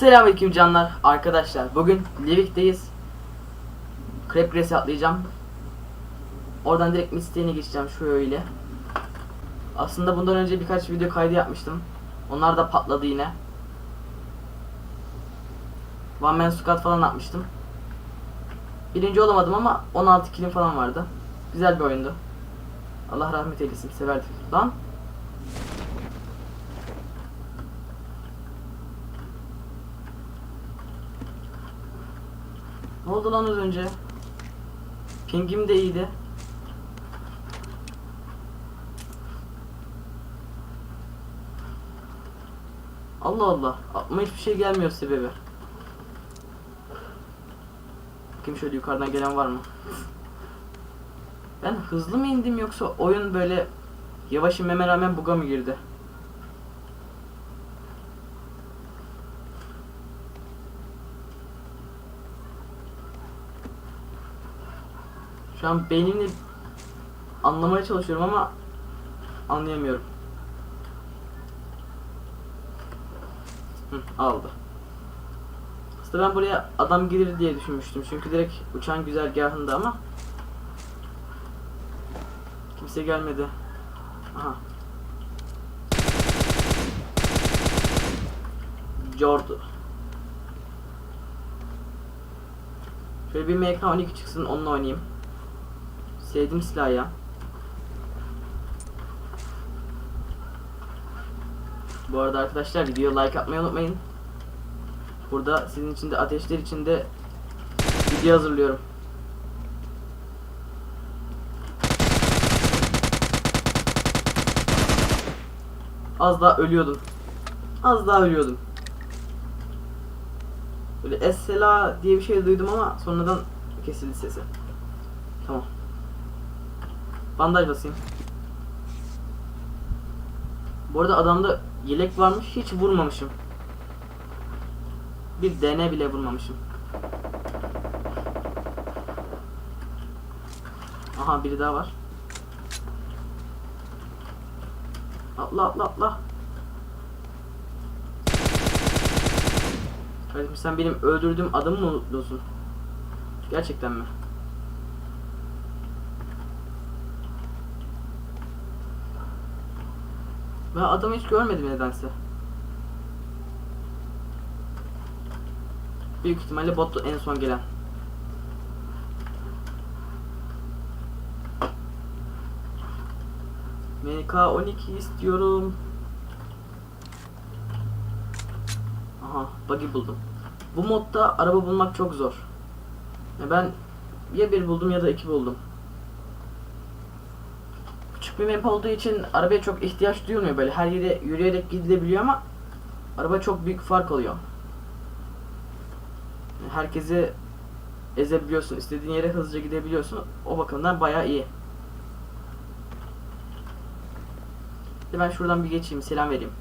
Selamünaleyküm canlar arkadaşlar. Bugün Livik'teyiz. Race'e atlayacağım. Oradan direkt Misteğine geçeceğim şöyle. Aslında bundan önce birkaç video kaydı yapmıştım. Onlar da patladı yine. One Man Squad falan atmıştım. Birinci olamadım ama 16 kilim falan vardı. Güzel bir oyundu. Allah rahmet eylesin. Severdik. Lan Ne oldu lan az önce? Pingim de iyiydi. Allah Allah. Aklıma hiçbir şey gelmiyor sebebi. Bakayım şöyle yukarıdan gelen var mı? Ben hızlı mı indim yoksa oyun böyle yavaş inmeme rağmen buga mı girdi? Şu an beynimle anlamaya çalışıyorum ama anlayamıyorum. Hı, aldı. Aslında ben buraya adam gelir diye düşünmüştüm. Çünkü direkt uçan güzergahında ama kimse gelmedi. Aha. Jordu. Şöyle bir MK12 çıksın onunla oynayayım. Sevdim silahı ya. Bu arada arkadaşlar videoya like atmayı unutmayın. Burada sizin için de ateşler içinde video hazırlıyorum. Az daha ölüyordum. Az daha ölüyordum. Böyle Essela diye bir şey duydum ama sonradan kesildi sesi. Tamam. Bandaj basayım. Bu arada adamda yelek varmış hiç vurmamışım. Bir DN bile vurmamışım. Aha biri daha var. Atla atla atla. Kardeşim sen benim öldürdüğüm adamı mı unutuyorsun? Gerçekten mi? Ben adamı hiç görmedim nedense. Büyük ihtimalle bot en son gelen. MK12 istiyorum. Aha buggy buldum. Bu modda araba bulmak çok zor. Ben ya bir buldum ya da iki buldum. Bir map olduğu için arabaya çok ihtiyaç duyulmuyor böyle her yere yürüyerek gidilebiliyor ama araba çok büyük fark oluyor. Herkesi ezebiliyorsun, istediğin yere hızlıca gidebiliyorsun. O bakımdan bayağı iyi. Ben şuradan bir geçeyim, selam vereyim.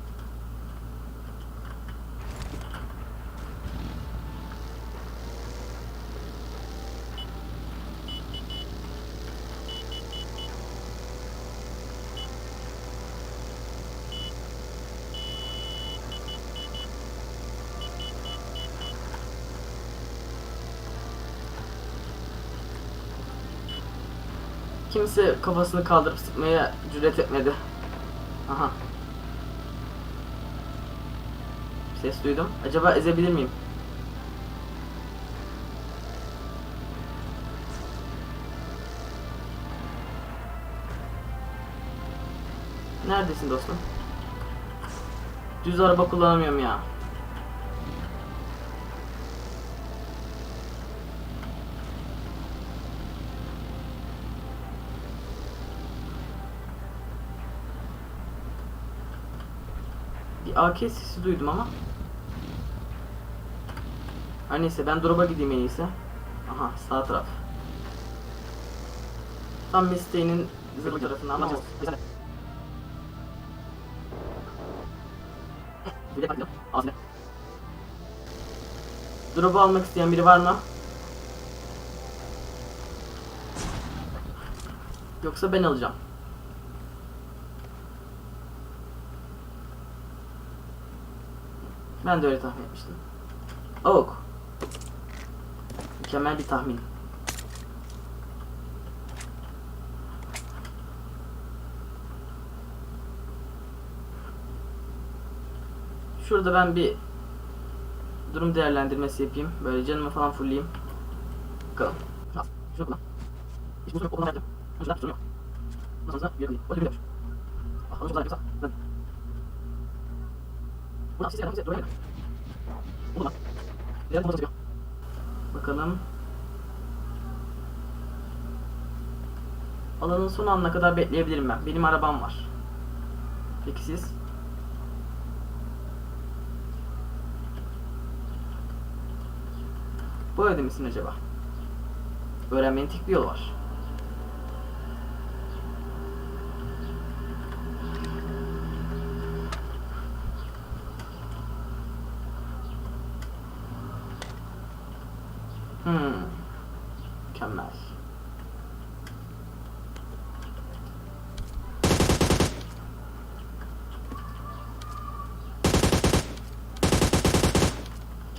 Kimse kafasını kaldırıp sıkmaya cüret etmedi. Aha. Ses duydum. Acaba ezebilir miyim? Neredesin dostum? Düz araba kullanamıyorum ya. AK sesi duydum ama. Her neyse ben drop'a gideyim en iyisi. Aha sağ taraf. Tam Misty'nin zırh tarafından ama Drop'u almak isteyen biri var mı? Yoksa ben alacağım. Ben de öyle tahmin etmiştim. Oak. Mükemmel bir tahmin. Şurada ben bir durum değerlendirmesi yapayım. Böyle canımı falan fullleyeyim. Bakalım. Al. Şunu kullan. Hiç bozuk yok. Kullan yaptım. Şurada tutuyor. Ondan sonra bir yapayım. Öyle bir yapmış. Ah, onu şuradan yapıyorsa. Ben. Buradan siz yaradığınız yer. Oraya Oldu lan. Diğer bomba satıyor. Bakalım. Alanın son anına kadar bekleyebilirim ben. Benim arabam var. Peki siz? Bu evde misin acaba? Öğrenmenin tek bir yolu var. Hmm. Mükemmel.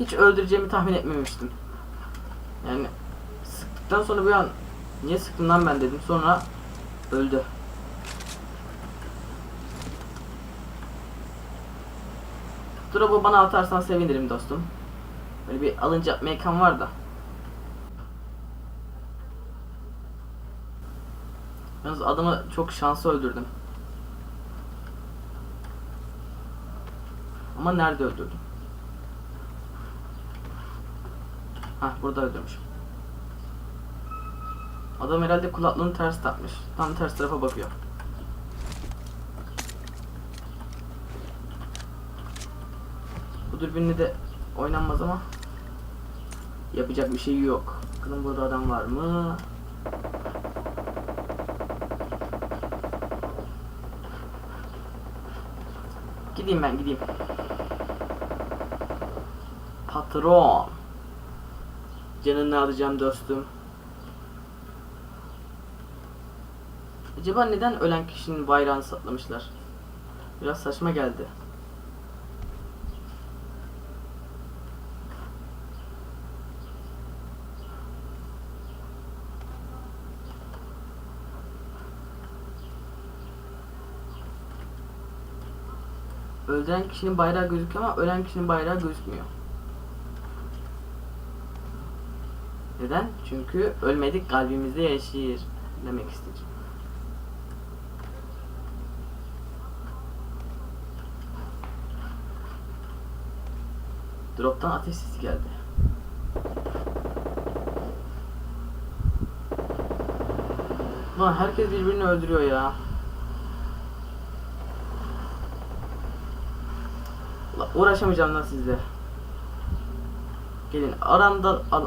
Hiç öldüreceğimi tahmin etmemiştim. Yani sıktıktan sonra bir an niye sıktım lan ben dedim. Sonra öldü. Drop'u bana atarsan sevinirim dostum. Böyle bir alınca mekan var da. Yalnız adamı çok şanslı öldürdüm. Ama nerede öldürdüm? Hah burada öldürmüşüm. Adam herhalde kulaklığını ters takmış. Tam ters tarafa bakıyor. Bu dürbünle de oynanmaz ama yapacak bir şey yok. Bakalım burada adam var mı? Gideyim ben gideyim. Patron. Canını alacağım dostum. Acaba neden ölen kişinin bayrağını saklamışlar? Biraz saçma geldi. Öldüren kişinin bayrağı gözüküyor ama ölen kişinin bayrağı gözükmüyor. Neden? Çünkü ölmedik kalbimizde yaşayır demek istedim. Drop'tan ateş sesi geldi. Lan herkes birbirini öldürüyor ya. Uğraşamayacağım lan sizle. Gelin aramda al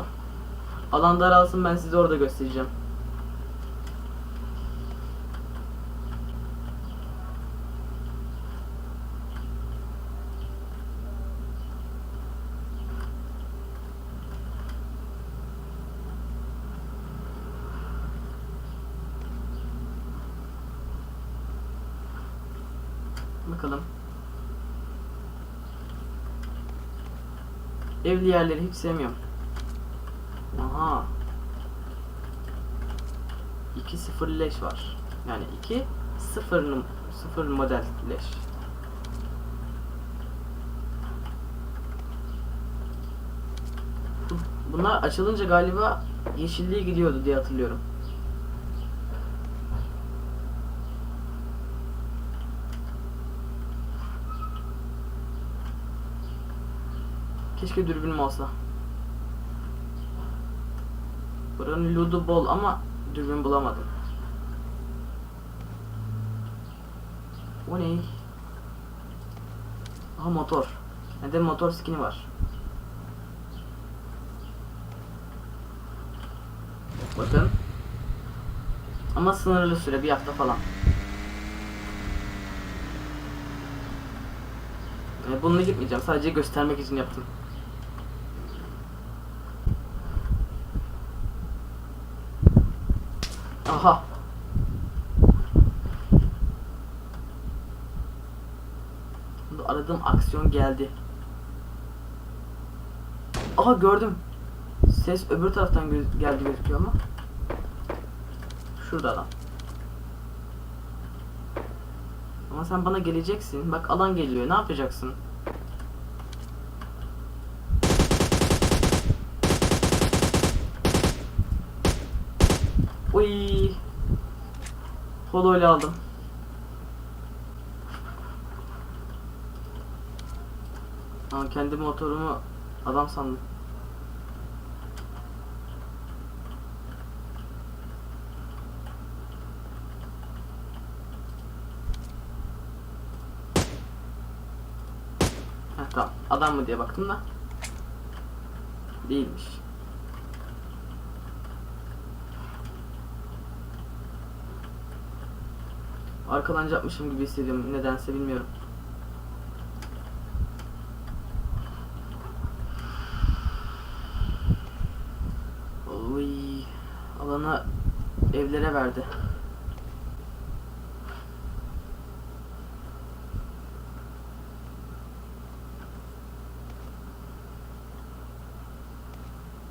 alan daralsın ben size orada göstereceğim. Bakalım. Evli yerleri hiç sevmiyorum. Aha. 2 0 leş var. Yani 2 0 0 model leş. Bu- Bunlar açılınca galiba yeşilliğe gidiyordu diye hatırlıyorum. Keşke dürbünüm olsa. Buranın ludu bol ama dürbün bulamadım. O ne? Aha motor. Neden motor skini var? Bakın. Ama sınırlı süre bir hafta falan. E, bununla gitmeyeceğim. Sadece göstermek için yaptım. Aha. Bu Aradığım aksiyon geldi. Aha gördüm. Ses öbür taraftan göz- geldi gözüküyor mu? Şurada adam. Ama sen bana geleceksin. Bak alan geliyor. Ne yapacaksın? Uy. Polo ile aldım. Aa, kendi motorumu adam sandım. Heh, tamam. Adam mı diye baktım da. Değilmiş. Arkalanacakmışım gibi hissediyorum. Nedense bilmiyorum. Alanı evlere verdi.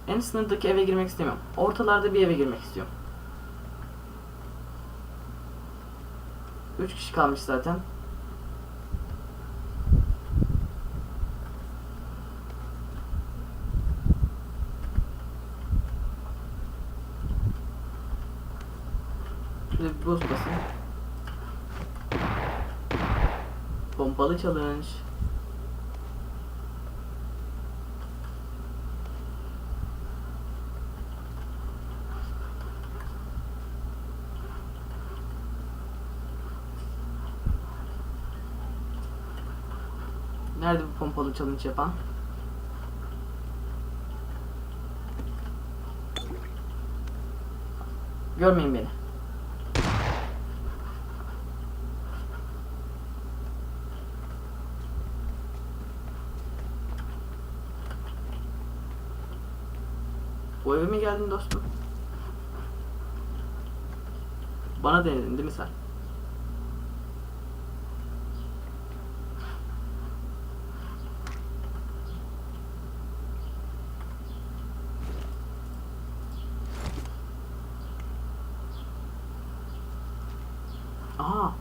En sınırdaki eve girmek istemiyorum. Ortalarda bir eve girmek istiyorum. Üç kişi kalmış zaten. Şöyle bir basın. Pompalı challenge. Nerede bu pompalı challenge yapan? Görmeyin beni. Mi geldin dostum? Bana denedin değil mi sen? Aha.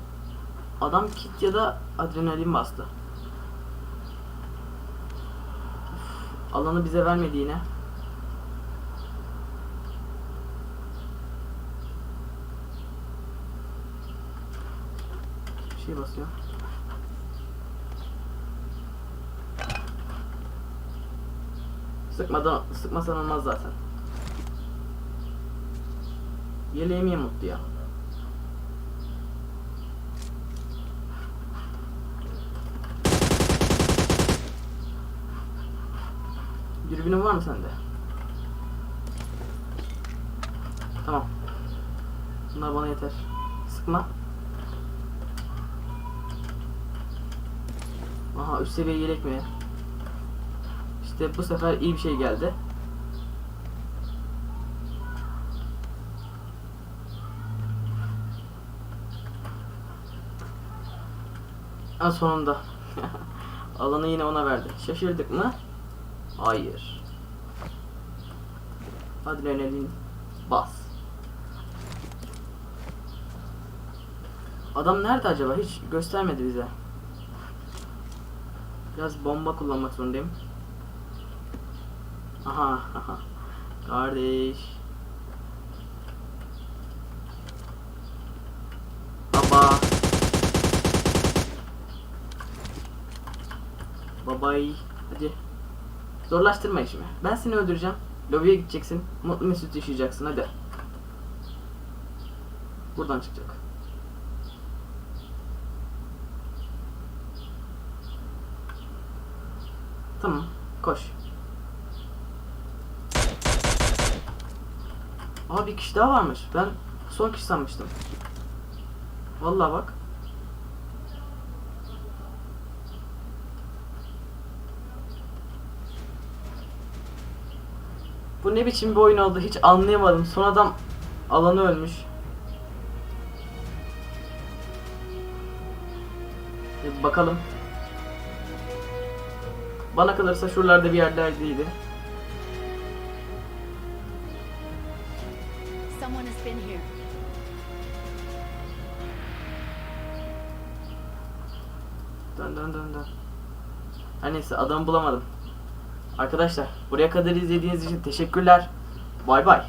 Adam kit ya da adrenalin bastı. Üf, Alanı bize vermedi yine. Bir şey basıyor. Sıkmadan sıkmasan olmaz zaten. Yeleğimi yamulttu ya. Dürbünün var mı sende? Tamam. Bunlar bana yeter. Sıkma. Aha üst seviye yelek mi? İşte bu sefer iyi bir şey geldi. En sonunda. Alanı yine ona verdi. Şaşırdık mı? Hayır. Adrenalin bas. Adam nerede acaba? Hiç göstermedi bize. Biraz bomba kullanmak zorundayım. Aha, aha. Kardeş. Baba. Babay. Hadi. Zorlaştırma işimi. Ben seni öldüreceğim. Lobiye gideceksin. Mutlu mesut yaşayacaksın. Hadi. Buradan çıkacak. Tamam. Koş. Aa bir kişi daha varmış. Ben son kişi sanmıştım. Vallahi bak. Bu ne biçim bir oyun oldu hiç anlayamadım. Son adam alanı ölmüş. Bir bakalım. Bana kalırsa şuralarda bir yerlerdeydi. Dön dön dön dön. Her neyse adam bulamadım. Arkadaşlar buraya kadar izlediğiniz için teşekkürler. Bay bay.